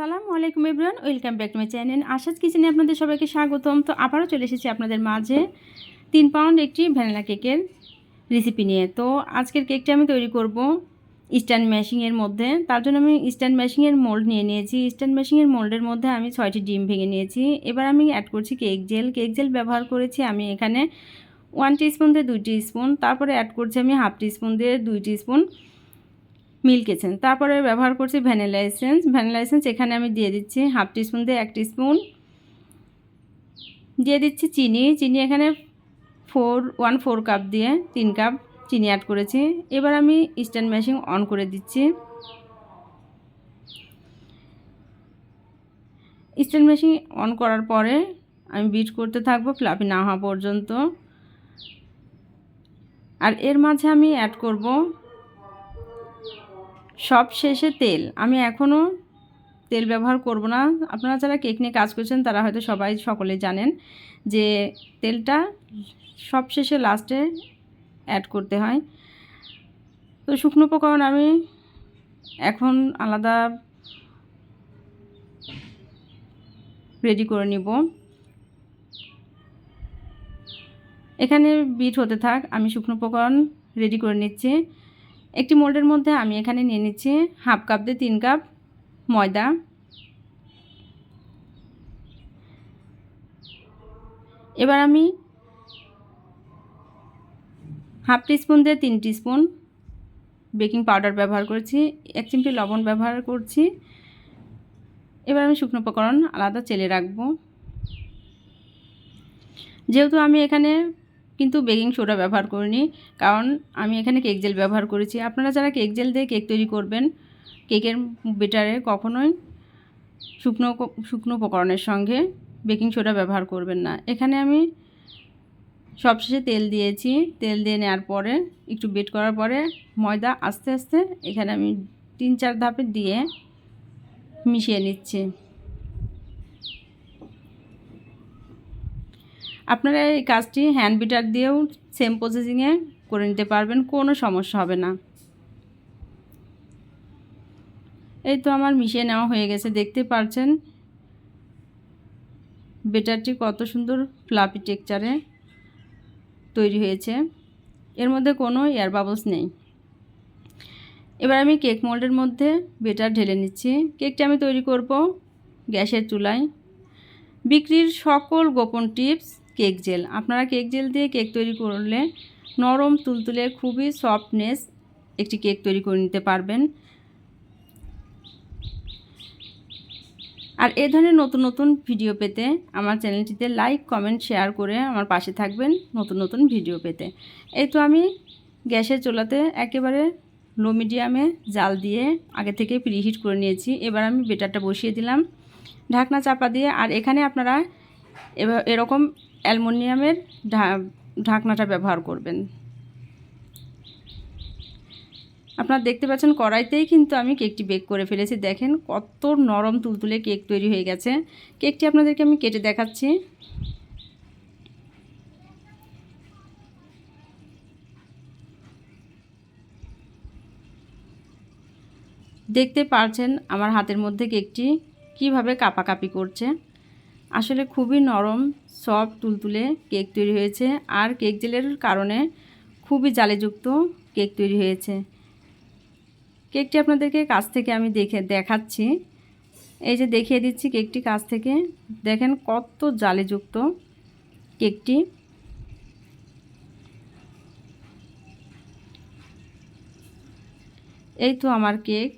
আসসালামু আলাইকুম everyone, welcome back to my channel. Asha's কিচেনে আপনাদের সবাইকে স্বাগতম। তো আবারও চলে এসেছি আপনাদের মাঝে তিন পাউন্ড একটি ভ্যানিলা কেকের রেসিপি নিয়ে। তো আজকের কেকটা আমি তৈরি করব স্ট্যান্ড ম্যাশিংয়ের মধ্যে। তার জন্য আমি স্ট্যান্ড ম্যাশিংয়ের মোল্ড নিয়ে নিয়েছি। স্ট্যান্ড ম্যাশিংয়ের মোল্ডের মধ্যে আমি ছয়টি ডিম ভেঙে নিয়েছি। এবার আমি অ্যাড করছি কেক জেল কেক জেল ব্যবহার করেছি আমি এখানে ওয়ান স্পুন দিয়ে দুই স্পুন তারপরে অ্যাড করছি আমি হাফ স্পুন দিয়ে দুই স্পুন মিল্ক এসেন্স। তারপরে ব্যবহার করছি ভ্যানিলা এসেন্স। ভ্যানিলা এসেন্স এখানে আমি দিয়ে দিচ্ছি হাফ টিস্পুন দিয়ে এক স্পুন দিয়ে দিচ্ছি চিনি। চিনি এখানে ফোর, ওয়ান ফোর কাপ দিয়ে, তিন কাপ চিনি অ্যাড করেছি। এবার আমি স্ট্যান্ড মেশিন অন করে দিচ্ছি। স্ট্যান্ড মেশিন অন করার পরে আমি বিট করতে থাকব ফ্লাফি না হওয়া পর্যন্ত। আর এর মাঝে আমি অ্যাড করব সব শেষে তেল। আমি এখনও তেল ব্যবহার করব না। আপনারা যারা কেক নিয়ে কাজ করছেন, তারা হয়তো সবাই সকলে জানেন যে তেলটা সব শেষে লাস্টে অ্যাড করতে হয়। তো শুকনো উপকরণ আমি এখন আলাদা রেডি করে নিব। এখানে বিট হতে থাক। আমি শুকনো উপকরণ রেডি করে নিচ্ছি। একটি মোল্ডের মধ্যে আমি এখানে নিয়ে নিচ্ছি হাফ কাপ দিয়ে তিন কাপ ময়দা। এবার আমি হাফ স্পুন দিয়ে তিন স্পুন বেকিং পাউডার ব্যবহার করেছি, এক চিমটি লবণ ব্যবহার করছি। এবার আমি শুকনো উপকরণ আলাদা চেলে রাখব। যেহেতু আমি এখানে কিন্তু বেকিং সোডা ব্যবহার করিনি। কারণ আমি এখানে কেক জেল ব্যবহার করেছি। আপনারা যারা কেক জেল দিয়ে কেক তৈরি করবেন, কেকের বেটারে কখনোই শুকনো শুকনো উপকরণের সঙ্গে বেকিং সোডা ব্যবহার করবেন না। এখানে আমি সবশেষে তেল দিয়েছি। তেল দিয়ে নেওয়ার পরে, একটু বেট করার পরে ময়দা আস্তে আস্তে এখানে আমি তিন, চার ধাপে দিয়ে মিশিয়ে নিচ্ছি। আপনারা এই কাজটি হ্যান্ড বিটার দিয়েও সেম প্রসেসিংয়ে করে নিতে পারবেন, কোনো সমস্যা হবে না। এই তো আমার মিশিয়ে নেওয়া হয়ে গেছে, দেখতে পারছেন? বেটারটি কত সুন্দর ফ্লাপি টেকচারে তৈরি হয়েছে। এর মধ্যে কোনো এয়ার বাবলস নেই। এবার আমি কেক মোল্ডের মধ্যে বেটার ঢেলে নিচ্ছি। কেকটি আমি তৈরি করব গ্যাসের চুলায়। বিক্রির সকল গোপন টিপস কেক জেল। আপনারা কেক জেল দিয়ে কেক তৈরি করলে নরম তুলতুলে খুবই সফটনেস একটি কেক তৈরি করে নিতে পারবেন। আর এ ধরনের নতুন নতুন ভিডিও পেতে আমার চ্যানেলটিতে লাইক, কমেন্ট, শেয়ার করে আমার পাশে থাকবেন নতুন নতুন ভিডিও পেতে। এই তো আমি গ্যাসের চোলাতে একেবারে লো মিডিয়ামে জাল দিয়ে আগে থেকে প্রিহিট করে নিয়েছি। এবার আমি বেটারটা বসিয়ে দিলাম। ঢাকনা চাপা দিয়ে, আর এখানে আপনারা এরকম অ্যালমোনিয়ামের ঢাকনাটা ব্যবহার করবেন। আপনারা দেখতে পাচ্ছেন কড়াইতেই কিন্তু আমি কেকটি বেক করে ফেলেছি। দেখেন কত নরম তুলতুলে কেক তৈরি হয়ে গেছে। কেকটি আপনাদেরকে আমি কেটে দেখাচ্ছি। দেখতে পারছেন আমার হাতের মধ্যে কেকটি কীভাবে কাপাকাপি করছে। আসলে খুবই নরম সফট তুলতুলে কেক তৈরি হয়েছে। আর কেক জেলের কারণে খুবই জালেযুক্ত কেক তৈরি হয়েছে। কেকটি আপনাদেরকে কাছ থেকে আমি দেখে, দেখাচ্ছি। এই যে দেখিয়ে দিচ্ছি কেকটি কাছ থেকে। দেখেন কত জালেযুক্ত কেকটি এই তো আমার কেক